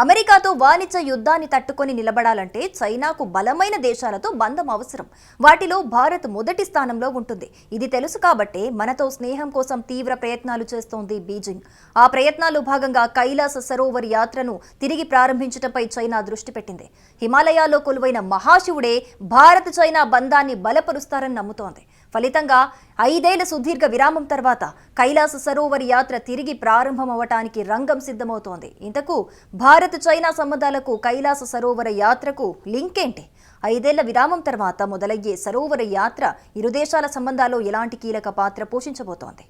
అమెరికాతో వాణిజ్య యుద్ధాన్ని తట్టుకొని నిలబడాలంటే చైనాకు బలమైన దేశాలతో బంధం అవసరం. వాటిలో భారత్ మొదటి స్థానంలో ఉంటుంది. ఇది తెలుసు కాబట్టే మనతో స్నేహం కోసం తీవ్ర ప్రయత్నాలు చేస్తోంది బీజింగ్. ఆ ప్రయత్నాలు భాగంగా కైలాస సరోవర్ యాత్రను తిరిగి ప్రారంభించడంపై చైనా దృష్టి పెట్టింది. హిమాలయాల్లో కొలువైన మహాశివుడే భారత్ చైనా బంధాన్ని బలపరుస్తారని నమ్ముతోంది. ఫలితంగా ఐదేళ్ళ సుదీర్ఘ విరామం తర్వాత కైలాస సరోవర్ యాత్ర తిరిగి ప్రారంభమవటానికి రంగం సిద్ధమవుతోంది. ఇంతకు భారత్ చైనా సంబంధాలకు కైలాస సరోవర యాత్రకు లింక్ ఏంటి? ఐదేళ్ళ విరామం తర్వాత మొదలయ్యే సరోవర యాత్ర ఇరు దేశాల సంబంధాల్లో ఎలాంటి కీలక పాత్ర పోషించబోతోంది?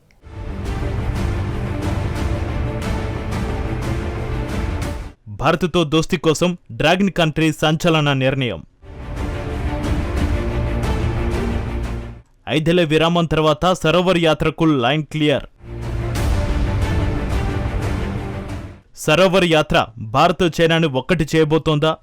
భారత్తో దోస్తీ కోసం డ్రాగన్ కంట్రీ సంచలన నిర్ణయం. ఐదేళ్ళ విరామం తర్వాత సరోవర్ యాత్రకు లైన్ క్లియర్. సరోవర్ యాత్ర భారత్ చైనాను ఒక్కటి చేయబోతోందా?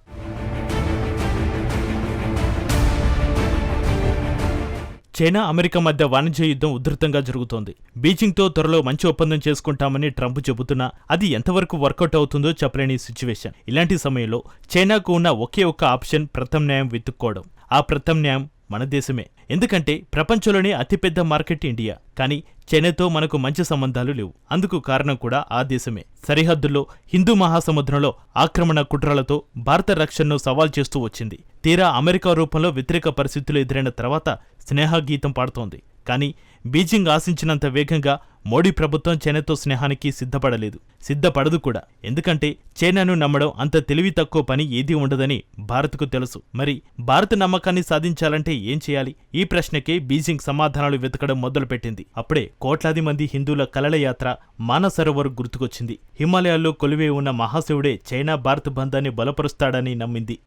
చైనా అమెరికా మధ్య వాణిజ్య యుద్ధం ఉధృతంగా జరుగుతోంది. బీజింగ్తో త్వరలో మంచి ఒప్పందం చేసుకుంటామని ట్రంప్ చెబుతున్నా అది ఎంతవరకు వర్కౌట్ అవుతుందో చెప్పలేని సిచ్యువేషన్. ఇలాంటి సమయంలో చైనాకు ఉన్న ఒకే ఒక్క ఆప్షన్ ప్రత్యామ్నాయం వెతుక్కోవడం. ఆ ప్రత్యామ్నాయం మన దేశమే. ఎందుకంటే ప్రపంచంలోనే అతిపెద్ద మార్కెట్ ఇండియా. కానీ చైనాతో మనకు మంచి సంబంధాలు లేవు. అందుకు కారణం కూడా ఆ దేశమే. సరిహద్దుల్లో హిందూ మహాసముద్రంలో ఆక్రమణ కుట్రలతో భారత రక్షణను సవాల్ చేస్తూ వచ్చింది. తీరా అమెరికా రూపంలో వ్యతిరేక పరిస్థితులు ఎదురైన తర్వాత స్నేహగీతం పాడుతోంది. కానీ బీజింగ్ ఆశించినంత వేగంగా మోడీ ప్రభుత్వం చైనాతో స్నేహానికి సిద్ధపడలేదు. సిద్ధపడదు కూడా. ఎందుకంటే చైనాను నమ్మడం అంత తెలివి తక్కువ పని ఏదీ ఉండదని భారత్కు తెలుసు. మరి భారత్ నమ్మకాన్ని సాధించాలంటే ఏం చేయాలి? ఈ ప్రశ్నకే బీజింగ్ సమాధానాలు వెతకడం మొదలుపెట్టింది. అప్పుడే కోట్లాది మంది హిందువుల కలల యాత్ర మానసరోవర్ గుర్తుకొచ్చింది. హిమాలయాల్లో కొలువే ఉన్న మహాశివుడే చైనా భారత్ బంధాన్ని బలపరుస్తాడని నమ్మింది.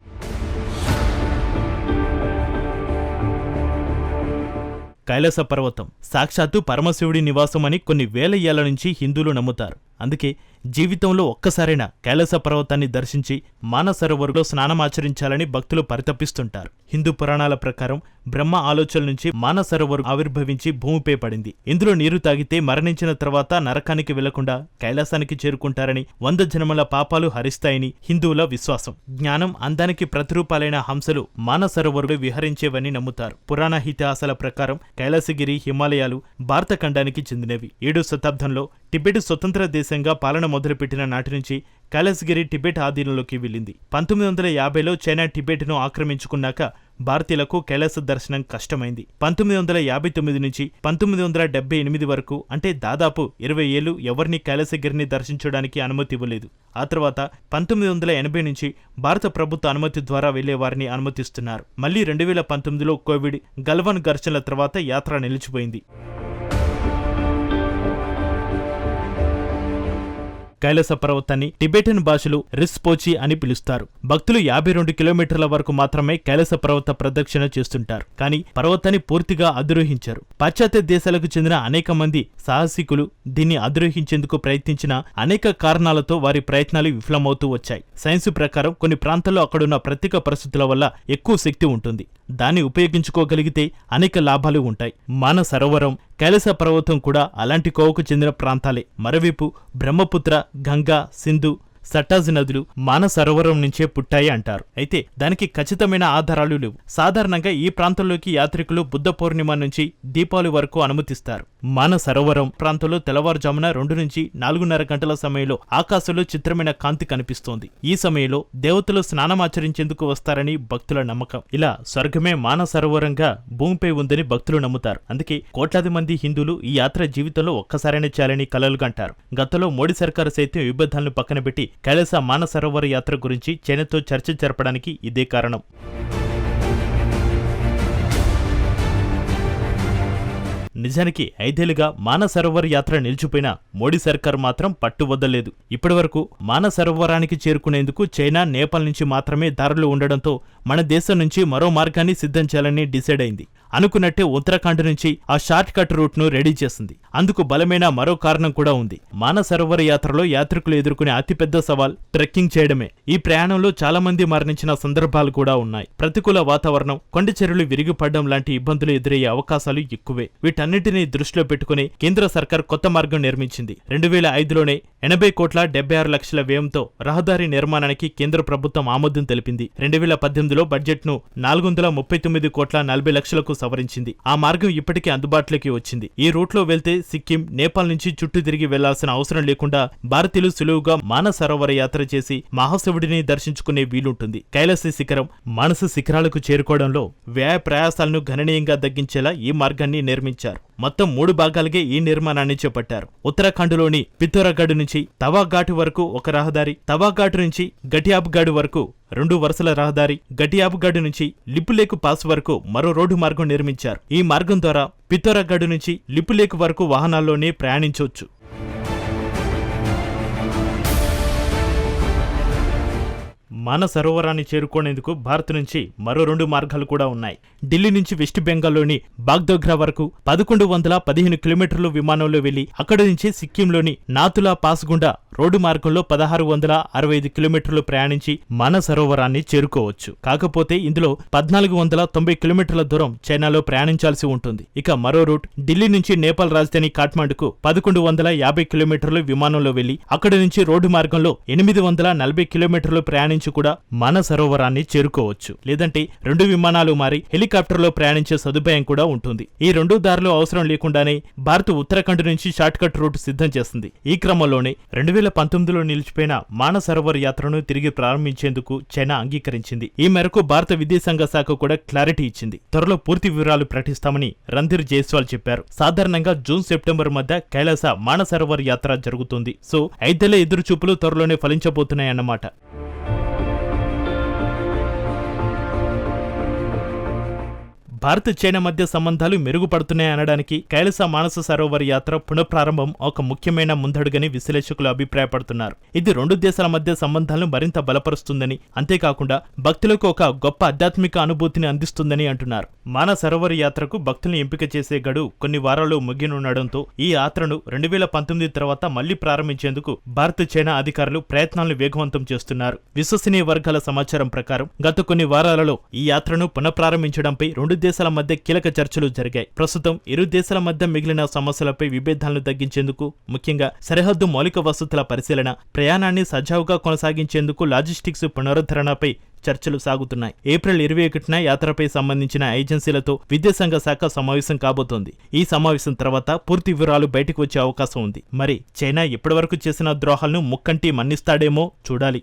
కైలాస పర్వతం సాక్షాత్తు పరమశివుడి నివాసమని కొన్ని వేల ఏళ్ళ నుంచి హిందువులు నమ్ముతారు. అందుకే జీవితంలో ఒక్కసారైనా కైలాస పర్వతాన్ని దర్శించి మానసరోవరులో స్నానమాచరించాలని భక్తులు పరితపిస్తుంటారు. హిందూ పురాణాల ప్రకారం బ్రహ్మ ఆలోచన నుంచి మానసరోవరు ఆవిర్భవించి భూమిపై పడింది. ఇందులో నీరు తాగితే మరణించిన తర్వాత నరకానికి వెళ్ళకుండా కైలాసానికి చేరుకుంటారని వంద జన్మల పాపాలు హరిస్తాయని హిందువుల విశ్వాసం. జ్ఞానం అందానికి ప్రతిరూపాలైన హంసలు మానసరోవరులు విహరించేవని నమ్ముతారు. పురాణ ఇతిహాసాల ప్రకారం కైలాసగిరి హిమాలయాలు భారత ఖండానికి చెందినవి. ఏడో శతాబ్దంలో టిబెట్ స్వతంత్ర దేశంగా పాలన మొదలుపెట్టిన నాటి నుంచి కైలాసగిరి టిబెట్ ఆధీనంలోకి వెళ్ళింది. పంతొమ్మిది వందల యాభైలో చైనా టిబెట్ను ఆక్రమించుకున్నాక భారతీయులకు కైలాస దర్శనం కష్టమైంది. పంతొమ్మిది వందల యాభై తొమ్మిది నుంచి పంతొమ్మిది వందల డెబ్బై ఎనిమిది వరకు అంటే దాదాపు ఇరవై ఏళ్ళు ఎవరిని కైలాసగిరిని దర్శించడానికి అనుమతి ఇవ్వలేదు. ఆ తర్వాత పంతొమ్మిది వందల ఎనభై నుంచి భారత ప్రభుత్వ అనుమతి ద్వారా వెళ్ళే వారిని అనుమతిస్తున్నారు. మళ్ళీ రెండు వేల పంతొమ్మిదిలో కోవిడ్ గల్వాన్ ఘర్షణల తర్వాత యాత్ర నిలిచిపోయింది. కైలాస పర్వతాన్ని టిబెటన్ భాషలు రిస్పోచి అని పిలుస్తారు. భక్తులు యాభై రెండు కిలోమీటర్ల వరకు మాత్రమే కైలాస పర్వత ప్రదక్షిణ చేస్తుంటారు. కానీ పర్వతాన్ని పూర్తిగా అధిరోహించారు. పాశ్చాత్య దేశాలకు చెందిన అనేక మంది సాహసికులు దీన్ని అధిరోహించేందుకు ప్రయత్నించిన అనేక కారణాలతో వారి ప్రయత్నాలు విఫలమవుతూ వచ్చాయి. సైన్స్ ప్రకారం కొన్ని ప్రాంతాల్లో అక్కడున్న ప్రత్యేక పరిస్థితుల వల్ల ఎక్కువ శక్తి ఉంటుంది. దాన్ని ఉపయోగించుకోగలిగితే అనేక లాభాలు ఉంటాయి. మాన సరోవరం కైలాస పర్వతం కూడా అలాంటి కోవకు చెందిన ప్రాంతాలే. మరోవైపు బ్రహ్మపుత్ర గంగా సింధు సట్టాజ్ నదులు మాన సరోవరం నుంచే పుట్టాయి అంటారు. అయితే దానికి ఖచ్చితమైన ఆధారాలు లేవు. సాధారణంగా ఈ ప్రాంతంలోకి యాత్రికులు బుద్ధ పౌర్ణిమ నుంచి దీపావళి వరకు అనుమతిస్తారు. మన సరోవరం ప్రాంతంలో తెల్లవారుజామున రెండు నుంచి నాలుగున్నర గంటల సమయంలో ఆకాశంలో చిత్రమైన కాంతి కనిపిస్తోంది. ఈ సమయంలో దేవతలు స్నానమాచరించేందుకు వస్తారని భక్తుల నమ్మకం. ఇలా స్వర్గమే మాన సరోవరంగా భూమిపై ఉందని భక్తులు నమ్ముతారు. అందుకే కోట్లాది మంది హిందువులు ఈ యాత్ర జీవితంలో ఒక్కసారైనా చేయాలని కలలుగంటారు గతంలో మోడీ సర్కారు సైతం విభేదాలను పక్కన పెట్టి కైలాస మాన సరోవర యాత్ర గురించి చైనాతో చర్చ జరపడానికి ఇదే కారణం. నిజానికి ఐదేళ్ళుగా మానసరోవర్ యాత్ర నిలిచిపోయిన మోడీ సర్కార్ మాత్రం పట్టువద్దలేదు. ఇప్పటివరకు మానసరోవరానికి చేరుకునేందుకు చైనా నేపాల్ నుంచి మాత్రమే దారులు ఉండడంతో మన దేశం నుంచి మరో మార్గాన్ని సిద్ధం చేయాలని డిసైడ్ అయింది. అనుకున్నట్టే ఉత్తరాఖండ్ నుంచి ఆ షార్ట్ కట్ రూట్ను రెడీ చేసింది. అందుకు బలమైన మరో కారణం కూడా ఉంది. మానసరోవర్ యాత్రలో యాత్రికులు ఎదుర్కొనే అతిపెద్ద సవాల్ ట్రెక్కింగ్ చేయడమే. ఈ ప్రయాణంలో చాలా మంది మరణించిన సందర్భాలు కూడా ఉన్నాయి. ప్రతికూల వాతావరణం కొండ చెరువులు విరిగిపడడం లాంటి ఇబ్బందులు ఎదురయ్యే అవకాశాలు ఎక్కువే. వీటన్ని వీటన్నిటిని దృష్టిలో పెట్టుకుని కేంద్ర సర్కార్ కొత్త మార్గం నిర్మించింది. రెండు వేల ఐదులోనే ఎనభై కోట్ల డెబ్బై ఆరు లక్షల వ్యయంతో రహదారి నిర్మాణానికి కేంద్ర ప్రభుత్వం ఆమోదం తెలిపింది. రెండు వేల పద్దెనిమిదిలో బడ్జెట్ను నాలుగు వందల ముప్పై తొమ్మిది కోట్ల నలభై లక్షలకు సవరించింది. ఆ మార్గం ఇప్పటికే అందుబాటులోకి వచ్చింది. ఈ రూట్లో వెళ్తే సిక్కిం నేపాల్ నుంచి చుట్టూ తిరిగి వెళ్ళాల్సిన అవసరం లేకుండా భారతీయులు సులువుగా మానస సరోవర యాత్ర చేసి మహాశివుడిని దర్శించుకునే వీలుంటుంది. కైలాస శిఖరం మనసు శిఖరాలకు చేరుకోవడంలో వ్యయ ప్రయాసాలను గణనీయంగా తగ్గించేలా ఈ మార్గాన్ని నిర్మించారు. మొత్తం మూడు భాగాలుగా ఈ నిర్మాణాన్ని చేపట్టారు. ఉత్తరాఖండ్లోని పిత్తోరాగఢ్ నుంచి తవాఘాట్ వరకు ఒక రహదారి తవాఘాట్ నుంచి గటియాబ్గఢ్ వరకు రెండు వరుసల రహదారి గటియాబ్గఢ్ నుంచి లిపులేకు పాస్ వరకు మరో రోడ్డు మార్గం నిర్మించారు. ఈ మార్గం ద్వారా పిత్తోరాగఢ్ నుంచి లిపులేకు వరకు వాహనాల్లోనే ప్రయాణించవచ్చు. మాన సరోవరాన్ని చేరుకునేందుకు భారత్ నుంచి మరో రెండు మార్గాలు కూడా ఉన్నాయి. ఢిల్లీ నుంచి వెస్ట్ బెంగాల్లోని బాగ్దోగ్రా వరకు పదకొండు వందల పదిహేను కిలోమీటర్లు విమానంలో వెళ్ళి అక్కడి నుంచి సిక్కింలోని నాతులా పాస్ గుండా రోడ్డు మార్గంలో పదహారు వందల అరవై ఐదు కిలోమీటర్లు ప్రయాణించి మన సరోవరాన్ని చేరుకోవచ్చు. కాకపోతే ఇందులో పద్నాలుగు వందల తొంభై కిలోమీటర్ల దూరం చైనాలో ప్రయాణించాల్సి ఉంటుంది. ఇక మరో రూట్ ఢిల్లీ నుంచి నేపాల్ రాజధాని కాఠ్మండుకు పదకొండు వందల యాభై కిలోమీటర్లు విమానంలో వెళ్ళి అక్కడి నుంచి రోడ్డు మార్గంలో ఎనిమిది వందల నలభై కిలోమీటర్లు ప్రయాణించి కూడా మాన సరోవరాన్ని చేరుకోవచ్చు. లేదంటే రెండు విమానాలు మారి హెలికాప్టర్లో ప్రయాణించే సదుపాయం కూడా ఉంటుంది. ఈ రెండు దారులు అవసరం లేకుండానే భారత్ ఉత్తరాఖండ్ నుంచి షార్ట్కట్ రూట్ సిద్ధం చేస్తుంది. ఈ క్రమంలోనే రెండు వేల పంతొమ్మిదిలో నిలిచిపోయిన మాన సరోవర్ యాత్రను తిరిగి ప్రారంభించేందుకు చైనా అంగీకరించింది. ఈ మేరకు భారత విదేశాంగ శాఖ కూడా క్లారిటీ ఇచ్చింది. త్వరలో పూర్తి వివరాలు ప్రకటిస్తామని రణధీర్ జైస్వాల్ చెప్పారు. సాధారణంగా జూన్ సెప్టెంబర్ మధ్య కైలాస మానసరోవర్ యాత్ర జరుగుతుంది. సో ఐదేళ్ళ ఎదురుచూపులు త్వరలోనే ఫలించబోతున్నాయన్నమాట. భారత్ చైనా మధ్య సంబంధాలు మెరుగుపడుతున్నాయనడానికి కైలాస మానస సరోవర్ యాత్ర పునఃప్రారంభం ఒక ముఖ్యమైన ముందడుగని విశ్లేషకులు అభిప్రాయపడుతున్నారు. ఇది రెండు దేశాల మధ్య సంబంధాలను మరింత బలపరుస్తుందని అంతేకాకుండా భక్తులకు ఒక గొప్ప ఆధ్యాత్మిక అనుభూతిని అందిస్తుందని అంటున్నారు. మాన సరోవర్ యాత్రకు భక్తులను ఎంపిక చేసే గడువు కొన్ని వారాల్లో ముగినుండడంతో ఈ యాత్రను రెండు వేల పంతొమ్మిది తర్వాత మళ్ళీ ప్రారంభించేందుకు భారత్ చైనా అధికారులు ప్రయత్నాలను వేగవంతం చేస్తున్నారు. విశ్వసనీయ వర్గాల సమాచారం ప్రకారం గత కొన్ని వారాలలో ఈ యాత్రను పునఃప్రారంభించడంపై రెండు దేశాల మధ్య కీలక చర్చలు జరిగాయి. ప్రస్తుతం ఇరు దేశాల మధ్య మిగిలిన సమస్యలపై విభేదాలను తగ్గించేందుకు ముఖ్యంగా సరిహద్దు మౌలిక వసతుల పరిశీలన ప్రయాణాన్ని సజావుగా కొనసాగించేందుకు లాజిస్టిక్స్ పునరుద్ధరణపై చర్చలు సాగుతున్నాయి. ఏప్రిల్ ఇరవై ఒకటిన యాత్రపై సంబంధించిన ఏజెన్సీలతో విదేశాంగ శాఖ సమావేశం కాబోతోంది. ఈ సమావేశం తర్వాత పూర్తి వివరాలు బయటకు వచ్చే అవకాశం ఉంది. మరి చైనా ఇప్పటివరకు చేసిన ద్రోహాలను ముక్కంటి మన్నిస్తాడేమో చూడాలి.